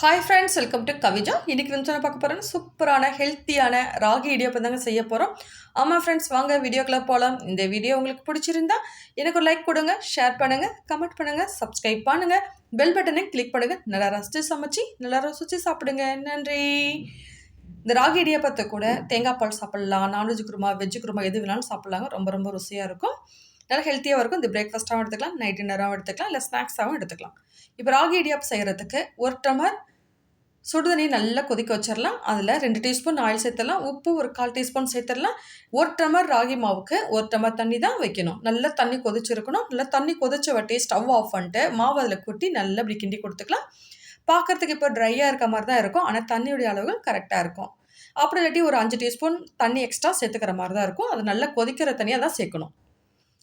Hi friends welcome to Kavija இன்றைக்கி வந்து நான் பார்க்க போகிறேன் சூப்பரான ஹெல்த்தியான ராகி இடியப்பம் தாங்க செய்ய போகிறோம் ஆமாம் ஃப்ரெண்ட்ஸ் வாங்க வீடியோக்குள்ளே போகலாம் இந்த வீடியோ உங்களுக்கு பிடிச்சிருந்தா எனக்கு ஒரு லைக் கொடுங்க ஷேர் பண்ணுங்கள் கமெண்ட் பண்ணுங்கள் சப்ஸ்கிரைப் பண்ணுங்கள் பெல் பட்டனை கிளிக் பண்ணுங்கள் நல்லா ரசித்து சமைச்சு நல்லா ரசித்து சாப்பிடுங்க. நன்றி. இந்த ராகி இடியப்பத்தை கூட தேங்காய் பால் சாப்பிட்லாம் நான்வெஜ் குருமா வெஜ் குருமா எது வேணாலும் சாப்பிட்லாங்க. ரொம்ப ரொம்ப ருசியாக இருக்கும். நல்லா ஹெல்த்தியாகவும் இருக்கும். இந்த பிரேக்ஃபாஸ்ட்டாகவும் எடுத்துக்கலாம் நைட் டின்னராகவும் எடுத்துக்கலாம் இல்லை ஸ்நாக்ஸாகவும் எடுத்துக்கலாம். இப்போ ராகி இடியாப் செய்கிறதுக்கு ஒரு டமர் சுடுதண்ணி நல்லா கொதிக்க வச்சிடலாம். அதில் ரெண்டு டீஸ்பூன் ஆயில் சேர்த்துடலாம். உப்பு ஒரு கால் டீஸ்பூன் சேர்த்துடலாம். ஒரு டமர் ராகி மாவுக்கு ஒரு டமர் தண்ணி தான் வைக்கணும். நல்லா தண்ணி கொதிச்சிருக்கணும். நல்லா தண்ணி கொதிச்ச வட்டி ஸ்டவ் ஆஃப் பண்ணிட்டு மாவு அதில் கொட்டி நல்லா இப்படி கிண்டி கொடுத்துக்கலாம். பார்க்குறதுக்கு இப்போ ட்ரையாக இருக்க மாதிரி தான் இருக்கும். ஆனால் தண்ணியுடைய அளவுகள் கரெக்டாக இருக்கும். அப்படி இல்லாட்டி ஒரு அஞ்சு டீஸ்பூன் தண்ணி எக்ஸ்ட்ரா சேர்த்துக்கிற மாதிரி தான் இருக்கும். அது நல்லா கொதிக்கிற தண்ணியாக தான் சேர்க்கணும்.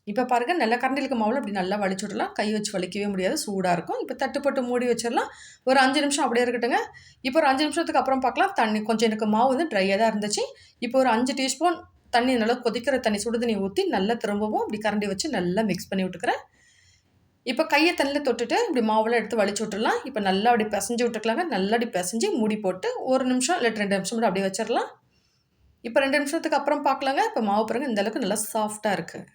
இப்போ பாருங்கள் நல்லா கரண்டிலுக்கு மாவில் அப்படி நல்லா வலிச்சு விடலாம் கை வச்சு வலிக்கவே முடியாது சூடாக இருக்கும். இப்போ தட்டுப்பட்டு மூடி வச்சிடலாம். ஒரு அஞ்சு நிமிஷம் அப்படியே இருக்கட்டுங்க. இப்போ ஒரு அஞ்சு நிமிஷத்துக்கு அப்புறம் பார்க்கலாம் தண்ணி கொஞ்சம் எனக்கு மாவு வந்து ட்ரையாக தான் இருந்துச்சு. இப்போ ஒரு அஞ்சு டீஸ்பூன் தண்ணி நல்லா கொதிக்கிற தண்ணி சுடு தண்ணி ஊற்றி நல்லா திரும்பவும் இப்படி கரண்டி வச்சு நல்லா மிக்ஸ் பண்ணி விட்டுக்கிறேன். இப்போ கையை தண்ணியில் தொட்டுட்டு இப்படி மாவில் எடுத்து வலிச்சு விட்டுடலாம். இப்போ நல்லா அப்படி பிசைஞ்சு விட்டுக்கலாங்க. நல்லா அப்படி பிசைஞ்சு மூடி போட்டு ஒரு நிமிஷம் இல்லை ரெண்டு நிமிஷம் கூட அப்படியே வச்சிடலாம். இப்போ ரெண்டு நிமிஷத்துக்கு அப்புறம் பார்க்கலாங்க இப்போ மாவு பாருங்கள் இந்த அளவுக்கு நல்லா சாஃப்டாக இருக்குது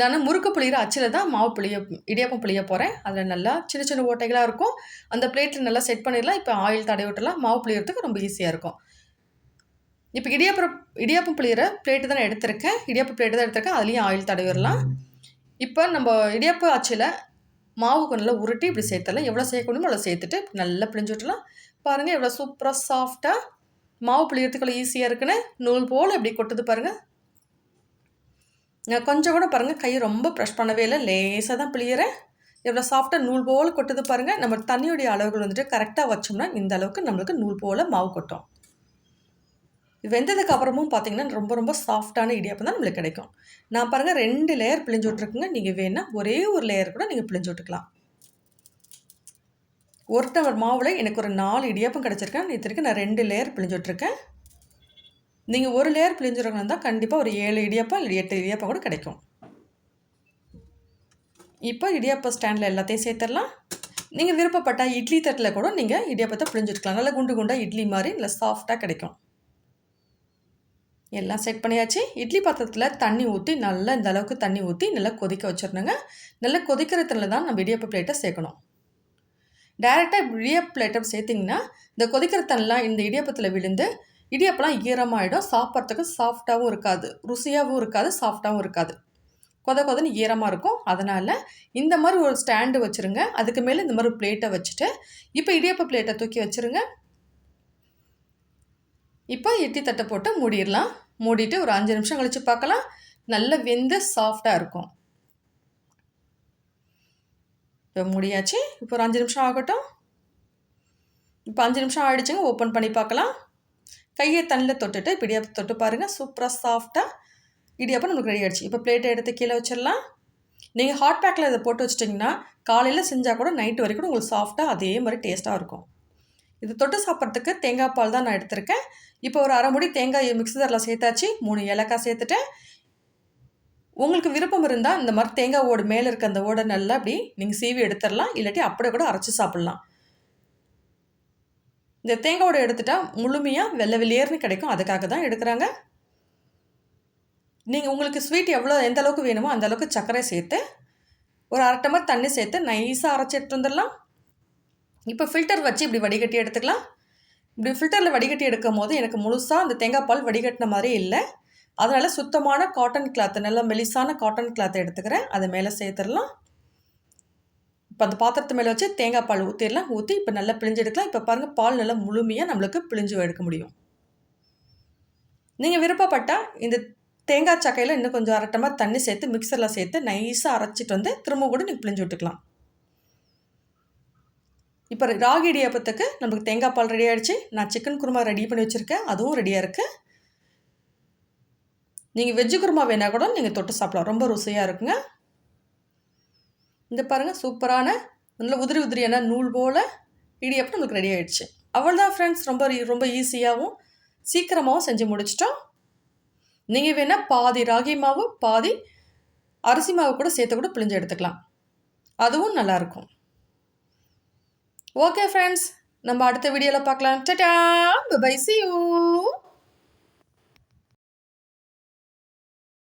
நான் முறுக்கு புளியிற அச்சில் தான் மாவு புளிய இடியாப்பம் புளிய போகிறேன் அதில் நல்லா சின்ன சின்ன ஓட்டைகளாக இருக்கும். அந்த பிளேட்டில் நல்லா செட் பண்ணிடலாம். இப்போ ஆயில் தடவி விட்டுலாம் மாவு புளியறதுக்கு ரொம்ப ஈஸியாக இருக்கும். இப்போ இடியாப்பம் இடியாப்பம் புளியிற பிளேட்டு தான் நான் எடுத்திருக்கேன். இடியாப்பம் பிளேட்டு தான் எடுத்திருக்கேன். அதுலேயும் ஆயில் தடவிடலாம் இப்போ நம்ம இடியாப்ப அச்சில் மாவுக்கு நல்லா உருட்டி இப்படி சேர்த்துடலாம். எவ்வளோ சேர்க்கணுமோ அவ்வளோ சேர்த்துட்டு நல்லா பிழிஞ்சு விட்டுலாம் பாருங்கள் எவ்வளோ சூப்பராக சாஃப்டாக மாவு புளியறதுக்குள்ள ஈஸியாக இருக்குன்னு. நூல் போல் இப்படி கொட்டுது பாருங்கள் நான் கொஞ்சம் கூட பாருங்கள் கையை ரொம்ப ப்ரெஷ் பண்ணவே இல்லை. லேசாக தான் பிழியிறேன். எவ்வளோ சாஃப்டாக நூல் போல் கொட்டுது பாருங்கள் நம்ம தண்ணியுடைய அளவுகள் வந்துட்டு கரெக்டாக வச்சோம்னா இந்த அளவுக்கு நம்மளுக்கு நூல் போல் மாவு கொட்டும். வெந்ததுக்கு அப்புறமும் பார்த்தீங்கன்னா ரொம்ப ரொம்ப சாஃப்டான இடியாப்பம் தான் நம்மளுக்கு கிடைக்கும். நான் பாருங்கள் ரெண்டு லேயர் பிழிஞ்சு விட்ருக்குங்க நீங்கள் வேணால் ஒரே ஒரு லேயர் கூட நீங்கள் பிழிஞ்சு விட்டுக்கலாம். ஒரு டவர் மாவில் எனக்கு ஒரு நாலு இடியாப்பம் கிடச்சிருக்கேன் நேற்றுக்கு நான் ரெண்டு லேயர் பிழிஞ்சு விட்ருக்கேன் நீங்கள் ஒரு லேயர் பிழிஞ்சுறவங்க இருந்தால் கண்டிப்பாக ஒரு ஏழு இடியப்பா இல்லை எட்டு இடியாப்பம் கூட கிடைக்கும். இப்போ இடியாப்பம் ஸ்டாண்டில் எல்லாத்தையும் சேர்த்துடலாம். நீங்கள் விருப்பப்பட்டால் இட்லி தட்டில் கூட நீங்கள் இடியப்பத்தை பிழிஞ்சுருக்கலாம் நல்லா குண்டு குண்டாக இட்லி மாதிரி நல்லா சாஃப்டாக கிடைக்கும். எல்லாம் செட் பண்ணியாச்சு. இட்லி பாத்திரத்தில் தண்ணி ஊற்றி நல்லா இந்த அளவுக்கு தண்ணி ஊற்றி நல்லா கொதிக்க வச்சிடணுங்க. நல்லா கொதிக்கிற தான் நம்ம இடியப்ப பிளேட்டை சேர்க்கணும். டைரெக்டாக இடியப்ப பிளேட்டை சேர்த்திங்கன்னா இந்த கொதிக்கிற தண்ணெலாம் இந்த இடியப்பத்தில் விழுந்து இடியப்பெல்லாம் ஈரமாகிடும் சாப்பிட்றதுக்கு சாஃப்டாகவும் இருக்காது. ருசியாகவும் இருக்காது சாஃப்டாகவும் இருக்காது. கொத கொதன்னு ஈரமாக இருக்கும். அதனால் இந்த மாதிரி ஒரு ஸ்டாண்டு வச்சுருங்க. அதுக்கு மேலே இந்த மாதிரி பிளேட்டை வச்சுட்டு இப்போ இடியப்ப பிளேட்டை தூக்கி வச்சுருங்க. இப்போ இட்லி தட்டை போட்டு மூடிடலாம். மூடிட்டு ஒரு அஞ்சு நிமிஷம் கழித்து பார்க்கலாம். நல்ல வெந்து சாஃப்டாக இருக்கும். இப்போ முடியாச்சு. இப்போ ஒரு அஞ்சு நிமிஷம் ஆகட்டும். இப்போ அஞ்சு நிமிஷம் ஆகிடுச்சுங்க ஓப்பன் பண்ணி பார்க்கலாம். கையை தண்ணியில் தொட்டுட்டு இப்போ இடியாப்பம் தொட்டு பாருங்கள் சூப்பராக சாஃப்டாக இடியாப்பம் நமக்கு ரெடி ஆகிடுச்சு இப்போ பிளேட்டை எடுத்து கீழே வச்சிடலாம். நீங்கள் ஹாட் பேக்கில் இதை போட்டு வச்சிட்டிங்கன்னா காலையில் செஞ்சால் கூட நைட்டு வரைக்கும் கூட உங்களுக்கு சாஃப்டாக அதே மாதிரி டேஸ்ட்டாக இருக்கும். இது தொட்டு சாப்பிட்றதுக்கு தேங்காய் பால் தான் நான் எடுத்திருக்கேன். இப்போ ஒரு அரை முடி தேங்காய் மிக்சரில் சேர்த்தாச்சு. மூணு ஏலக்காய் சேர்த்துட்டேன் உங்களுக்கு விருப்பம் இருந்தால் இந்த மாதிரி தேங்காய் ஓடு மேலே இருக்க அந்த ஓடை நல்லா அப்படி நீங்கள் சீவி எடுத்துடலாம். இல்லாட்டி அப்படியே கூட அரைச்சி சாப்பிட்லாம். இந்த தேங்காவோட எடுத்துட்டால் முழுமையாக வெள்ளை வெளியேறுனு கிடைக்கும். அதுக்காக தான் எடுக்கிறாங்க. நீங்கள் உங்களுக்கு ஸ்வீட் எவ்வளோ எந்த அளவுக்கு வேணுமோ அந்த அளவுக்கு சர்க்கரை சேர்த்து ஒரு அரை டம்ளர் தண்ணி சேர்த்து நைஸாக அரைச்சி எடுத்து வந்துடலாம். இப்போ ஃபில்டர் வச்சு இப்படி வடிகட்டி எடுத்துக்கலாம். இப்படி ஃபில்டரில் வடிகட்டி எடுக்கும் போது எனக்கு முழுசாக அந்த தேங்காய் பால் வடிகட்டின மாதிரி இல்லை. அதனால் சுத்தமான காட்டன் கிளாத்து நல்லா மெலிசான காட்டன் கிளாத்தை எடுத்துக்கிறேன். அதை மேலே சேர்த்துடலாம். இப்போ அந்த பாத்திரத்து மேலே வச்சு தேங்காய் பால் ஊற்றிடலாம் ஊற்றி இப்போ நல்லா பிழிஞ்சு எடுக்கலாம் இப்போ பாருங்கள் பால் நல்லா முழுமையாக நம்மளுக்கு பிழிஞ்சு எடுக்க முடியும். நீங்கள் விருப்பப்பட்டால் இந்த தேங்காய் சக்கையில் இன்னும் கொஞ்சம் அரட்டமாக தண்ணி சேர்த்து மிக்சரில் சேர்த்து நைஸாக அரைச்சிட்டு வந்து திரும்ப கூட நீங்கள் பிழிஞ்சு விட்டுக்கலாம். இப்போ ராகி இடியாப்பத்துக்கு நமக்கு தேங்காய் பால் ரெடி ஆகிடுச்சு நான் சிக்கன் குருமா ரெடி பண்ணி வச்சுருக்கேன். அதுவும் ரெடியாக இருக்குது நீங்கள் வெஜ்ஜு குருமா வேணால் கூட நீங்கள் தொட்டு சாப்பிடலாம். ரொம்ப ருசியாக இருக்குங்க. இந்த பாருங்கள் சூப்பரான நல்ல உதிரி உதிரியான நூல் போல் இடியாப்பம் நம்மளுக்கு ரெடி ஆகிடுச்சு அவ்வளோதான் ஃப்ரெண்ட்ஸ் ரொம்ப ரொம்ப ஈஸியாகவும் சீக்கிரமாகவும் செஞ்சு முடிச்சிட்டோம். நீங்கள் வேணால் பாதி ராகி மாவு பாதி அரிசி மாவு கூட சேர்த்து கூட பிழிஞ்சு எடுத்துக்கலாம். அதுவும் நல்லாயிருக்கும் ஓகே ஃப்ரெண்ட்ஸ் நம்ம அடுத்த வீடியோவில் பார்க்கலாம். Ta-ta by C you